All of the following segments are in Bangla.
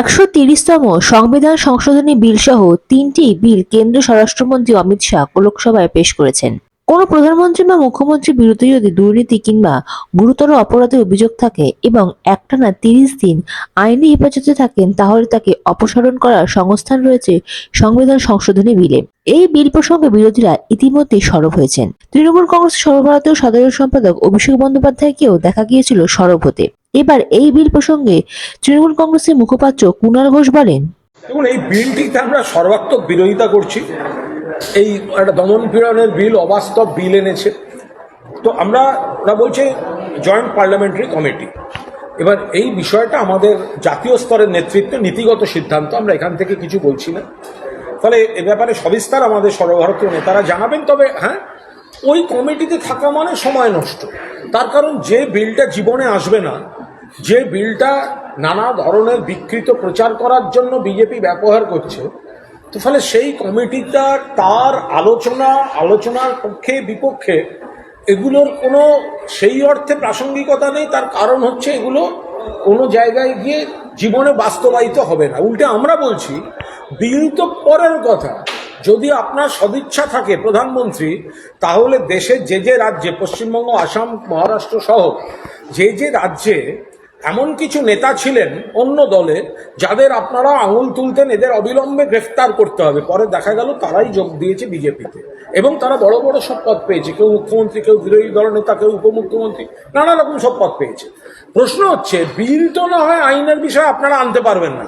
একশো তিরিশতম সংবিধান সংশোধনী বিল সহ তিনটি বিল কেন্দ্রীয় স্বরাষ্ট্রমন্ত্রী অমিত শাহ লোকসভায় পেশ করেছেন। কোনো প্রধানমন্ত্রী বা মুখ্যমন্ত্রীর বিরুদ্ধে যদি দুর্নীতি কিংবা গুরুতর অপরাধের অভিযোগ থাকে এবং একটানা তিরিশ দিন আইনি হেফাজতে থাকেন, তাহলে তাকে অপসারণ করার সংস্থান রয়েছে সংবিধান সংশোধনী বিলে। এই বিল প্রসঙ্গে বিরোধীরা ইতিমধ্যেই সরব হয়েছেন। তৃণমূল কংগ্রেস সর্বভারতীয় সাধারণ সম্পাদক অভিষেক বন্দ্যোপাধ্যায়কেও দেখা গিয়েছিল সরব হতে। এবার এই বিল প্রসঙ্গে তৃণমূল কংগ্রেসের মুখপাত্র কুণাল ঘোষ বলেন, দেখুন, এই বিলটিতে আমরা সর্বাত্মক বিরোধিতা করছি। এই একটা দমন পীড়নের বিল, অবাস্তব বিল এনেছে। তো আমরা, ওরা বলছে জয়েন্ট পার্লামেন্টারি কমিটি এবার এই বিষয়টা আমাদের জাতীয় স্তরের নেতৃত্বে নীতিগত সিদ্ধান্ত, আমরা এখান থেকে কিছু বলছি না। ফলে এ ব্যাপারে সবিস্তার আমাদের সর্বভারতীয় নেতারা জানাবেন, তবে হ্যাঁ ওই কমিটিতে থাকা মানে সময় নষ্ট। তার কারণ যে বিলটা জীবনে আসবে না যে বিলটা নানা ধরনের বিকৃত প্রচার করার জন্য বিজেপি ব্যবহার করছে, তো ফলে সেই কমিটিটা তার আলোচনা, আলোচনার পক্ষে, বিপক্ষে এগুলোর কোনো সেই অর্থে প্রাসঙ্গিকতা নেই, তার কারণ হচ্ছে এগুলো কোনো জায়গায় গিয়ে জীবনে বাস্তবায়িত হবে না। উল্টে আমরা বলছি, বিল তো পরের কথা। যদি আপনার সদিচ্ছা থাকে প্রধানমন্ত্রী, তাহলে দেশের যে যে রাজ্যে, পশ্চিমবঙ্গ, আসাম, মহারাষ্ট্র সহ যে যে রাজ্যে এমন কিছু নেতা ছিলেন অন্য দলে যাদের আপনারা আঙুল তুলতেন, এদের অবিলম্বে গ্রেফতার করতে হবে। পরে দেখা গেল তারাই যোগ দিয়েছে বিজেপিতে। এবং তারা বড় বড় সব পদ পেয়েছে। কেউ মুখ্যমন্ত্রী, কেউ বিরোধী দল নেতা, কেউ উপমুখ্যমন্ত্রী, নানা রকম সব পদ পেয়েছে। প্রশ্ন হচ্ছে, বিল তো না হয় আইনের বিষয়ে আপনারা আনতে পারবেন না।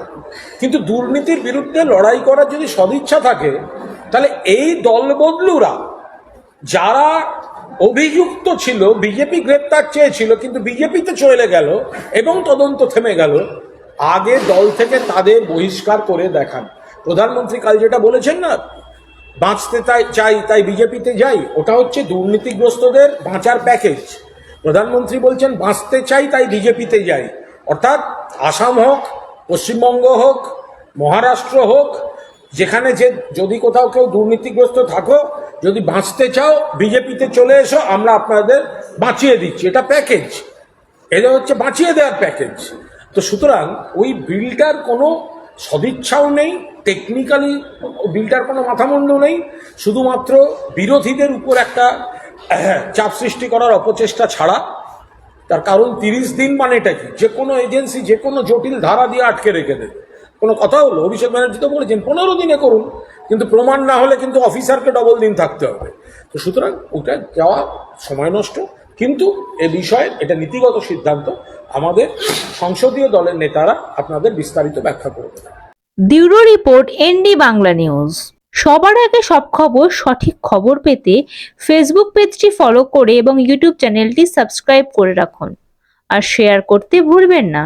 কিন্তু দুর্নীতির বিরুদ্ধে লড়াই করার যদি সদিচ্ছা থাকে, তাহলে এই দলবদলুরা যারা অভিযুক্ত ছিল বিজেপি গ্রেপ্তার চেয়েছিল, কিন্তু বিজেপিতে চলে গেল এবং তদন্ত থেমে গেল। আগে দল থেকে তাদের বহিষ্কার করে দেখান। প্রধানমন্ত্রী কাল যেটা বলেছেন না, বাঁচতে তাই চাই, তাই বিজেপিতে যাই, ওটা হচ্ছে দুর্নীতিগ্রস্তদের বাঁচার প্যাকেজ প্রধানমন্ত্রী বলছেন, বাঁচতে চাই, তাই বিজেপিতে যাই। অর্থাৎ আসাম হোক, পশ্চিমবঙ্গ হোক, মহারাষ্ট্র হোক, যেখানে যে যদি কোথাও কেউ দুর্নীতিগ্রস্ত থাকো যদি বাঁচতে চাও, বিজেপিতে চলে এসো, আমরা আপনাদের বাঁচিয়ে দিচ্ছি। এটা প্যাকেজ এটা হচ্ছে বাঁচিয়ে দেওয়ার প্যাকেজ তো সুতরাং ওই বিলটার কোনো সদিচ্ছাও নেই টেকনিক্যালি বিলটার কোনো মাথামুন্ড নেই। শুধুমাত্র বিরোধীদের উপর একটা চাপ সৃষ্টি করার অপচেষ্টা ছাড়া। তার কারণ তিরিশ দিন মানেটা কি? যে কোনো এজেন্সি, যে কোনো জটিল ধারা দিয়ে আটকে রেখে দেয় কোনো কথা হলো? অভিষেক ব্যানার্জি তো বলেছেন, পনেরো দিনে করুন। কিন্তু প্রমাণ না হলে কিন্তু অফিসারকে ডবল দিন থাকতে হবে। তো সুতরাং ওটা যাওয়া সময় নষ্ট। কিন্তু এ বিষয়ে এটা নীতিগত সিদ্ধান্ত। আমাদের সংসদীয় দলের নেতারা আপনাদের বিস্তারিত ব্যাখ্যা করবে bureau report, ND Bangla news. সবার আগে সব খবর, সঠিক খবর পেতে ফেসবুক পেজটি ফলো করে এবং ইউটিউব চ্যানেলটি সাবস্ক্রাইব করে রাখুন। আর শেয়ার করতে ভুলবেন না।